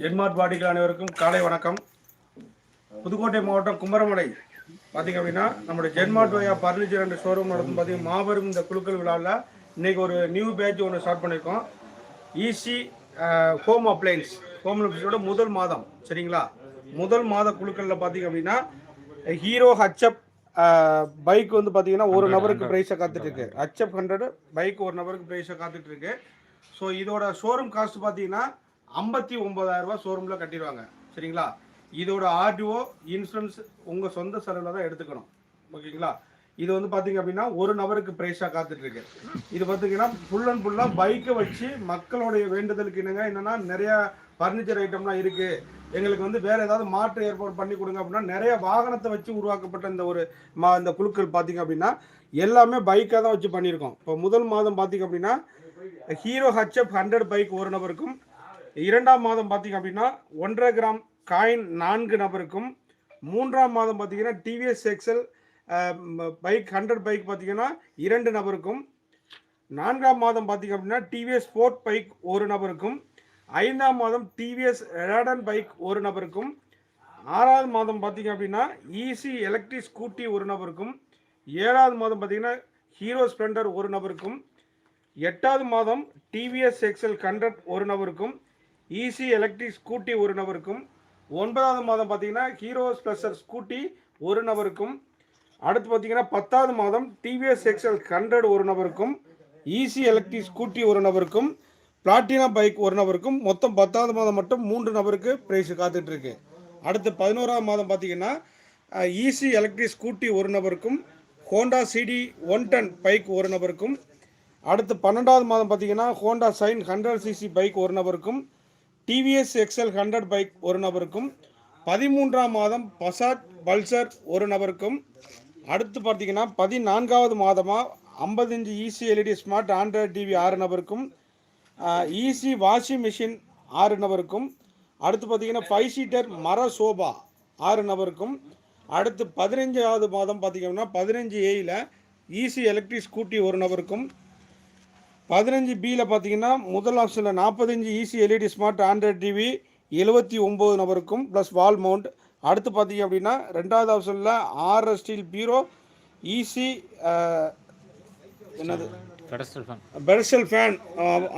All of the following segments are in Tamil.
ஜென்மார்ட் வாடிகள் அனைவருக்கும் காலை வணக்கம். புதுக்கோட்டை மாவட்டம் கும்பரமலை பார்த்தீங்க அப்படின்னா நம்மளுடைய ஜென்மார்ட் வயா பர்னிச்சர் என்ற ஷோரூம் நடத்தும் பார்த்தீங்கன்னா மாபெரும் இந்த குழுக்கள் விழாவில் இன்னைக்கு ஒரு நியூ பேட்ச் ஒன்று ஸ்டார்ட் பண்ணியிருக்கோம் ஈஸி ஹோம் அப்ளைன்ஸ் ஹோம் அப்ளைன்ஸோட முதல் மாதம் சரிங்களா? முதல் மாத குழுக்களில் பார்த்தீங்க அப்படின்னா ஹீரோ ஹச்அப் பைக் வந்து பார்த்தீங்கன்னா ஒரு நபருக்கு ப்ரைஸை காத்துட்டு இருக்கு. ஹச்அப் ஹண்ட்ரட் பைக் ஒரு நபருக்கு ப்ரைஸை காத்துட்டு இருக்கு. ஸோ இதோட ஷோரூம் காஸ்ட் பார்த்தீங்கன்னா ஐம்பத்தி ஒன்பதாயிரம் ரூபாய் ஷோரூமில் கட்டிடுவாங்க. சரிங்களா? இதோட ஆர்டிஓ இன்சூரன்ஸ் உங்கள் சொந்த செலவில் தான் எடுத்துக்கணும். ஓகேங்களா? இது வந்து பார்த்தீங்க அப்படின்னா ஒரு நபருக்கு ப்ரைஸாக காத்துட்ருக்கு. இது பார்த்தீங்கன்னா ஃபுல் அண்ட் ஃபுல்லாக பைக்கை வச்சு மக்களுடைய வேண்டுதலுக்கு என்னங்க என்னென்னா நிறையா ஃபர்னிச்சர் ஐட்டம்லாம் இருக்குது எங்களுக்கு வந்து வேற ஏதாவது மாற்று ஏற்பாடு பண்ணி கொடுங்க அப்படின்னா நிறைய வாகனத்தை வச்சு உருவாக்கப்பட்ட இந்த ஒரு மா இந்த குழுக்கள் பார்த்தீங்க அப்படின்னா எல்லாமே பைக்காக தான் வச்சு பண்ணியிருக்கோம். இப்போ முதல் மாதம் பார்த்தீங்க அப்படின்னா ஹீரோ ஹச்எஃப் ஹண்ட்ரட் பைக் ஒரு நபருக்கும் இரண்டாம் மாதம் பார்த்தீங்க அப்படின்னா ஒன்றரை கிராம் காயின் நான்கு நபருக்கும் மூன்றாம் மாதம் பார்த்தீங்கன்னா TVS XL bike hundred bike பார்த்தீங்கன்னா இரண்டு நபருக்கும் நான்காம் மாதம் பார்த்தீங்க அப்படின்னா டிவிஎஸ் ஸ்போர்ட் பைக் ஒரு நபருக்கும் ஐந்தாம் மாதம் டிவிஎஸ் ரேடன் பைக் ஒரு நபருக்கும் ஆறாவது மாதம் பார்த்தீங்க அப்படின்னா ஈசி எலக்ட்ரிக் ஸ்கூட்டி ஒரு நபருக்கும் ஏழாவது மாதம் பார்த்தீங்கன்னா ஹீரோ ஸ்ப்ளெண்டர் ஒரு நபருக்கும் எட்டாவது மாதம் டிவிஎஸ் எக்ஸல் ஹண்ட்ரட் ஒரு நபருக்கும் ஈசி எலக்ட்ரிக் ஸ்கூட்டி ஒரு நபருக்கும் ஒன்பதாவது மாதம் பார்த்தீங்கன்னா ஹீரோ ஸ்பெஷல் ஸ்கூட்டி ஒரு நபருக்கும் அடுத்து பார்த்தீங்கன்னா பத்தாவது மாதம் டிவிஎஸ் எக்ஸல் ஹண்ட்ரட் ஒரு நபருக்கும் ஈசி எலக்ட்ரிக் ஸ்கூட்டி ஒரு நபருக்கும் பிளாட்டினா பைக் ஒரு நபருக்கும் மொத்தம் பத்தாவது மாதம் மட்டும் மூன்று நபருக்கு ப்ரைஸ் காத்துட்ருக்கு. அடுத்து பதினோராவது மாதம் பார்த்தீங்கன்னா ஈசி எலக்ட்ரிக் ஸ்கூட்டி ஒரு நபருக்கும் Honda CD one ten bike ஒரு நபருக்கும் அடுத்து பன்னெண்டாவது மாதம் பார்த்தீங்கன்னா Honda Shine hundred CC bike ஒரு நபருக்கும் டிவிஎஸ் எக்ஸ்எல் ஹண்ட்ரட் பைக் ஒரு நபருக்கும் பதிமூன்றாம் மாதம் பசாட் பல்சர் ஒரு நபருக்கும் அடுத்து பார்த்தீங்கன்னா பதினான்காவது மாதமாக ஐம்பது easy LED smart Android TV ஆறு நபருக்கும் இசி வாஷிங் மிஷின் ஆறு நபருக்கும் அடுத்து பார்த்தீங்கன்னா ஃபைவ் சீட்டர் மர சோபா ஆறு நபருக்கும் அடுத்து பதினஞ்சாவது மாதம் பார்த்தீங்கன்னா பதினஞ்சு ஏயில் ஈசி எலக்ட்ரிக் ஸ்கூட்டி ஒரு நபருக்கும் பதினஞ்சு பியில் பார்த்தீங்கன்னா முதல் ஆப்ஷனில் நாற்பத்தஞ்சு easy LED smart Android TV எழுபத்தி ஒம்பது நபருக்கும் ப்ளஸ் வால் மவுண்ட் அடுத்து பார்த்தீங்க அப்படின்னா ரெண்டாவது ஆப்ஷனில் ஆர்எஸ் ஸ்டீல் பீரோ ஈசி என்னது? பெடஸ்டல் ஃபேன்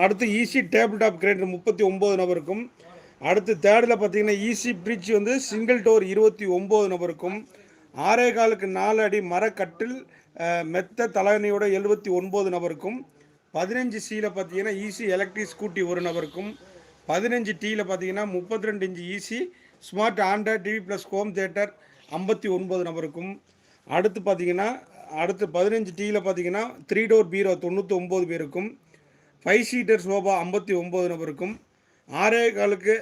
அடுத்து ஈஸி டேபிள் டாப் கிரைண்டர் முப்பத்தி ஒம்பது நபருக்கும். அடுத்து தேர்டில் பார்த்தீங்கன்னா ஈஸி ஃப்ரிட்ஜ் வந்து சிங்கிள் டோர் இருபத்தி ஒம்பது நபருக்கும். ஆறே காலுக்கு நாலு அடி மரக்கட்டில் மெத்த தலையணையோட எழுபத்தி ஒன்பது நபருக்கும். பதினஞ்சு சியில் பார்த்தீங்கன்னா ஈஸி எலக்ட்ரிக் ஸ்கூட்டி ஒரு நபருக்கும் பதினஞ்சு டீயில் பார்த்தீங்கன்னா முப்பத்தி ரெண்டு inch easy smart Android TV plus home theatre ஐம்பத்தி ஒன்பது நபருக்கும். அடுத்து பார்த்தீங்கன்னா அடுத்து பதினஞ்சு டீயில் பார்த்தீங்கன்னா த்ரீ டோர் பீரோ தொண்ணூற்றி ஒம்பது பேருக்கும் ஃபைவ் சீட்டர் சோபா ஐம்பத்தி ஒம்பது நபருக்கும். ஆறே காலுக்கு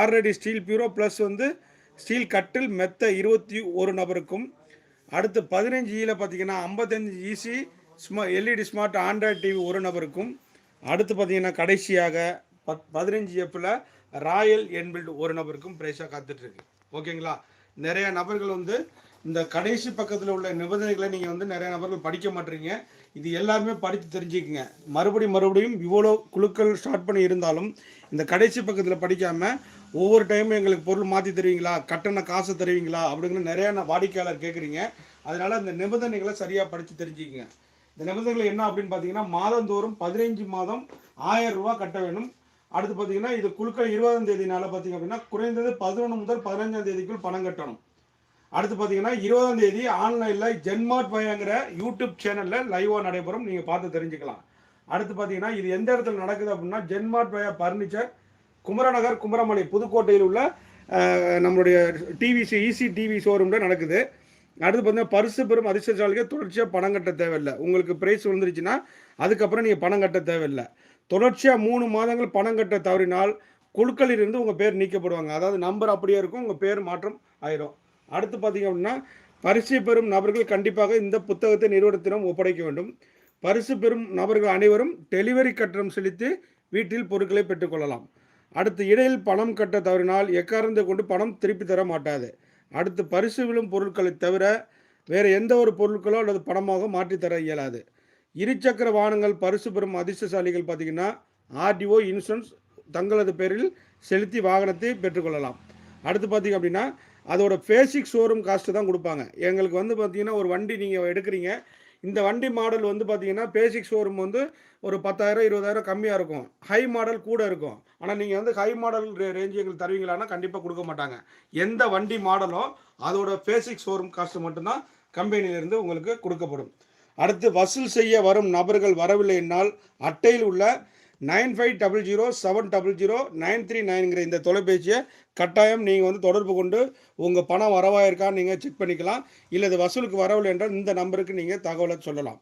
ஆறடி ஸ்டீல் பீரோ ப்ளஸ் வந்து ஸ்டீல் கட்டில் மெத்த இருபத்தி ஒரு நபருக்கும். அடுத்து பதினஞ்சு ஈயில் பார்த்தீங்கன்னா ஐம்பத்தஞ்சு ஈசி ஸ்மா எல்இடி ஸ்மார்ட் ஆண்ட்ராய்ட் டிவி ஒரு நபருக்கும் அடுத்து பார்த்தீங்கன்னா கடைசியாக பத் பதினஞ்சு எப்பில் ராயல் என்ஃபீல்டு ஒரு நபருக்கும் ப்ரைஸாக காத்துட்ருக்கு. ஓகேங்களா நிறைய நபர்கள் வந்து இந்த கடைசி பக்கத்தில் உள்ள நிபந்தனைகளை நீங்கள் வந்து நிறைய நபர்கள் படிக்க மாட்டீங்க. இது எல்லாருமே படித்து தெரிஞ்சுக்கங்க. மறுபடியும் மறுபடியும் இவ்வளோ குழுக்கள் ஸ்டார்ட் பண்ணி இருந்தாலும் இந்த கடைசி பக்கத்தில் படிக்காமல் ஒவ்வொரு டைமும் எங்களுக்கு பொருள் மாற்றி தருவீங்களா? கட்டண காசு தருவீங்களா? அப்படிங்கிற நிறைய வாடிக்கையாளர் கேட்குறீங்க அதனால் அந்த நிபந்தனைகளை சரியாக படித்து தெரிஞ்சுக்கங்க. இந்த நிபந்தனைகள் என்ன அப்படின்னு பார்த்தீங்கன்னா மாதந்தோறும் பதினைஞ்சு மாதம் ஆயிரம் ரூபா கட்ட வேணும் அடுத்து பார்த்தீங்கன்னா இது குழுக்கள் இருபதாம் தேதினால பார்த்தீங்க அப்படின்னா குறைந்தது பதினொன்று முதல் பதினஞ்சாம் தேதிக்குள் பணம் கட்டணும். அடுத்து பார்த்தீங்கன்னா இருபதாம் தேதி ஆன்லைனில் ஜென்மார்ட் பயங்கிற யூடியூப் சேனலில் லைவாக நடைபெறும். நீங்கள் பார்த்து தெரிஞ்சுக்கலாம். அடுத்து பார்த்தீங்கன்னா இது எந்த இடத்துல நடக்குது அப்படின்னா ஜென்மார்ட் பய பர்னிச்சர் குமரநகர் குமரமணி புதுக்கோட்டையில் உள்ள நம்மளுடைய டிவிசி ஈசி டிவி ஷோரூமில் நடக்குது. அடுத்து பார்த்தீங்கன்னா பரிசு பெறும் அதிர்ஷ்டசாலிகள் தொடர்ச்சியாக பணம் கட்ட தேவையில்லை. உங்களுக்கு ப்ரைஸ் வந்துருச்சுன்னா அதுக்கப்புறம் நீங்கள் பணம் கட்ட தேவையில்லை. தொடர்ச்சியாக மூணு மாதங்கள் பணம் கட்ட தவறினால் குழுக்களில் இருந்து உங்கள் பேர் நீக்கப்படுவாங்க. அதாவது நம்பர் அப்படியே இருக்கும் உங்கள் பேர் மாற்றம் ஆயிரும். அடுத்து பார்த்தீங்க அப்படின்னா பரிசு பெறும் நபர்கள் கண்டிப்பாக இந்த புத்தகத்தை நிறுவனத்திடம் ஒப்படைக்க வேண்டும். பரிசு பெறும் நபர்கள் அனைவரும் டெலிவரி கட்டணம் செலுத்தி வீட்டில் பொருட்களை பெற்றுக்கொள்ளலாம் அடுத்து இடையில் பணம் கட்ட தவறினால் எக்காரந்தை கொண்டு பணம் திருப்பி தர மாட்டாது. அடுத்து பரிசு விழும் பொருட்களை தவிர வேறு எந்த ஒரு பொருட்களோ அல்லது பணமாக மாற்றி தர இயலாது. இருசக்கர வாகனங்கள் பரிசு பெறும் அதிர்ஷ்டசாலிகள் பார்த்திங்கன்னா ஆர்டிஓ இன்சூரன்ஸ் தங்களது பேரில் செலுத்தி வாகனத்தை பெற்றுக்கொள்ளலாம். அடுத்து பார்த்தீங்க அப்படின்னா அதோட பேசிக் ஷோரூம் காஸ்ட்டு தான் கொடுப்பாங்க. எங்களுக்கு வந்து பார்த்திங்கன்னா ஒரு வண்டி நீங்கள் எடுக்கிறீங்க இந்த வண்டி மாடல் வந்து பார்த்தீங்கன்னா பேசிக் ஷோரூம் வந்து ஒரு பத்தாயிரம் இருபதாயிரம் கம்மியாக இருக்கும். ஹை மாடல் கூட இருக்கும். ஆனால் நீங்கள் வந்து ஹை மாடல் ரேஞ்சு எங்களுக்கு தருவீங்களான்னா கண்டிப்பாக கொடுக்க மாட்டாங்க. எந்த வண்டி மாடலோ அதோட பேசிக் ஷோரூம் காஸ்ட் மட்டும்தான் கம்பெனியிலேருந்து உங்களுக்கு கொடுக்கப்படும். அடுத்து வசூல் செய்ய வரும் நபர்கள் வரவில்லை என்னால் அட்டையில் உள்ள nine five double zero seven double zero nine three நைன்கிற இந்த தொலைபேசியை கட்டாயம் நீங்கள் வந்து தொடர்பு கொண்டு உங்கள் பணம் வரவாயிருக்கான்னு நீங்கள் செக் பண்ணிக்கலாம். இல்லை இது வசூலுக்கு வரவில்லை என்றால் இந்த நம்பருக்கு நீங்கள் தகவலை சொல்லலாம்.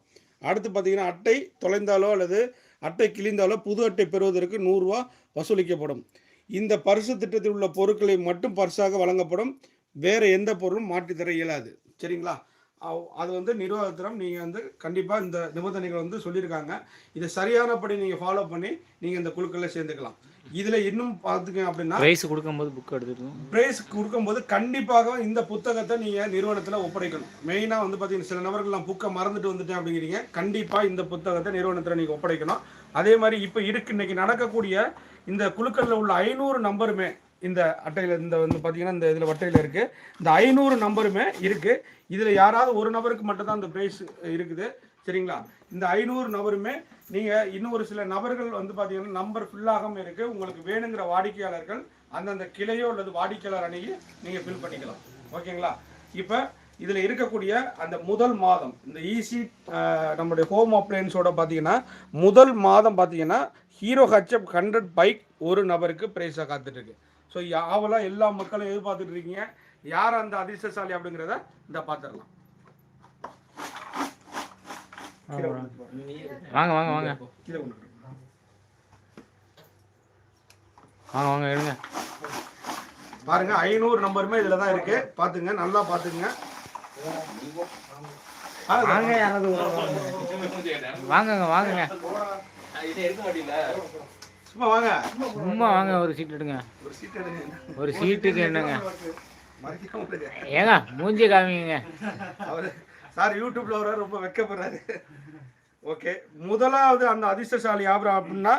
அடுத்து பார்த்தீங்கன்னா அட்டை தொலைந்தாலோ அல்லது அட்டை கிழிந்தாலோ புது அட்டை பெறுவதற்கு நூறுரூவா வசூலிக்கப்படும். இந்த பரிசு திட்டத்தில் உள்ள பொருட்களை மட்டும் பரிசாக வழங்கப்படும். வேறு எந்த பொருளும் மாற்றித்தர இயலாது. சரிங்களா? அது வந்து நிர்வாகத்திடம் நீங்கள் வந்து கண்டிப்பாக இந்த நிபந்தனைகள் வந்து சொல்லியிருக்காங்க. இதை சரியானபடி நீங்கள் ஃபாலோ பண்ணி நீங்கள் இந்த குழுக்களில் சேர்ந்துக்கலாம். இதில் இன்னும் பார்த்துக்க அப்படின்னா ப்ரைஸ் கொடுக்கும்போது புக் எடுத்துட்டு பிரைஸ் கொடுக்கும்போது கண்டிப்பாக இந்த புத்தகத்தை நீங்கள் நிறுவனத்தில் ஒப்படைக்கணும். மெயினாக வந்து பார்த்தீங்கன்னா சில நபர்கள் நான் புக்கை மறந்துட்டு வந்துட்டேன் அப்படிங்கிறீங்க. கண்டிப்பாக இந்த புத்தகத்தை நிறுவனத்தில் நீங்கள் ஒப்படைக்கணும். அதே மாதிரி இப்போ இருக்கு இன்னைக்கு நடக்கக்கூடிய இந்த குழுக்களில் உள்ள ஐநூறு நம்பருமே இந்த அட்டையில் இந்த வந்து பார்த்தீங்கன்னா இந்த இதில் வட்டையில் இருக்குது இந்த ஐநூறு நம்பருமே இருக்குது இதில் யாராவது ஒரு நபருக்கு மட்டும்தான் இந்த ப்ரைஸ் இருக்குது. சரிங்களா? இந்த ஐநூறு நபருமே நீங்கள் இன்னும் ஒரு சில நபர்கள் வந்து பார்த்தீங்கன்னா நம்பர் ஃபுல்லாகாமல் இருக்குது உங்களுக்கு வேணுங்கிற வாடிக்கையாளர்கள் அந்தந்த கிளையோ அல்லது வாடிக்கையாளர் அணியை நீங்கள் ஃபில் பண்ணிக்கலாம். ஓகேங்களா? இப்போ இதில் இருக்கக்கூடிய அந்த முதல் மாதம் இந்த ஈஸி நம்முடைய ஹோம் அப்ளையன்ஸோட பார்த்தீங்கன்னா முதல் மாதம் பார்த்தீங்கன்னா ஹீரோ ஹச்எப் ஹண்ட்ரட் பைக் ஒரு நபருக்கு ப்ரைஸாக காத்துட்ருக்கு ஸோ ஆவலாக எல்லா மக்களும் எதிர்பார்த்துட்டு இருக்கீங்க யார் அந்த அதிர்ஷ்டசாலி அப்படிங்கிறத இந்த பார்த்துடலாம். வாங்க வாங்க வாங்க. வாங்க வாங்க எடுங்க பாருங்க ஐநூறு நம்பருமே இதில் தான் இருக்கு. பார்த்துங்க நல்லா பார்த்துங்க. வாங்க யாராவது வாங்கங்க வாங்கங்க சும்மா வாங்க. சும்மா வாங்க ஒரு சீட் எடுங்க. ஒரு சீட் எடுங்க. ஒரு சீட்டுக்கு என்னங்க. ஏங்க மூஞ்சி காமிங்க அவரு சார் யூடியூப்ல வர ரொம்ப வெக்கப்படுறாரு. ஓகே முதலாவது அந்த அதிர்ஷ்டசாலி யாபரம் அப்படின்னா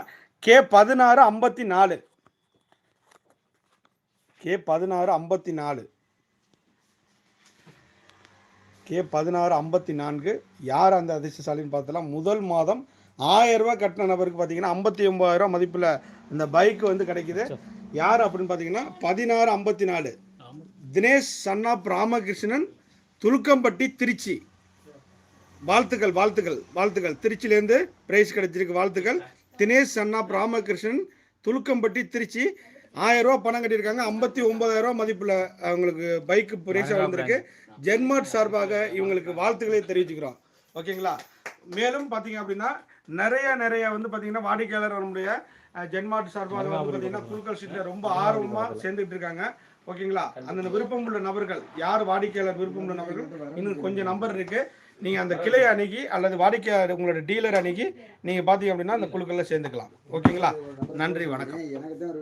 கே பதினாறு ஐம்பத்தி நாலு கே பதினாறு ஐம்பத்தி நாலு கே பதினாறு ஐம்பத்தி நான்கு யார் அந்த அதிர்ஷ்டசாலின்னு பார்த்தலாம் முதல் மாதம் ஆயிரம் ரூபாய் கட்டின நபருக்கு பார்த்தீங்கன்னா ஐம்பத்தி ஒம்பதாயிரம் மதிப்பில் இந்த பைக் வந்து கிடைக்குது. யார் அப்படின்னு பார்த்தீங்கன்னா பதினாறு ஐம்பத்தி நாலு. Dinesh son of Ramakrishnan Thulukkampatti Trichy. வாழ்த்துக்கள் வாழ்த்துக்கள் வாழ்த்துக்கள். திருச்சியிலேருந்து பிரைஸ் கிடைச்சிருக்கு வாழ்த்துக்கள். Dinesh son of Ramakrishnan Thulukkampatti Trichy. ஆயிரம் ரூபா பணம் கட்டியிருக்காங்க. ஐம்பத்தி ஒன்பதாயிரம் ரூபா மதிப்பில் அவங்களுக்கு பைக்கு பிரைஸாக வந்திருக்கு. ஜென்மார்ட் சார்பாக இவங்களுக்கு வாழ்த்துக்களை தெரிவிச்சுக்கிறோம். ஓகேங்களா? மேலும் பார்த்தீங்க அப்படின்னா நிறைய நிறைய வந்து பார்த்தீங்கன்னா வாடிக்கையாளர் நம்முடைய அஹ், ஜென்மார்ட் சார்பாக வந்து பார்த்தீங்கன்னா குழுக்கள் சீட்டில் ரொம்ப ஆர்வமாக சேர்ந்துட்டு இருக்காங்க. ஓகேங்களா? அந்த விருப்பம் உள்ள நபர்கள் யார் வாடிக்கையாளர் விருப்பம் உள்ள நபர்கள்? இன்னும் கொஞ்சம் நம்பர் இருக்கு. நீங்க அந்த கிளை அணுகி அல்லது வாடிக்கையாளர் உங்களோட டீலர் அணுகி நீங்க பாத்தீங்க அப்படின்னா அந்த குழுக்கள்ல சேர்ந்துக்கலாம். ஓகேங்களா? நன்றி வணக்கம். எனக்கு தான்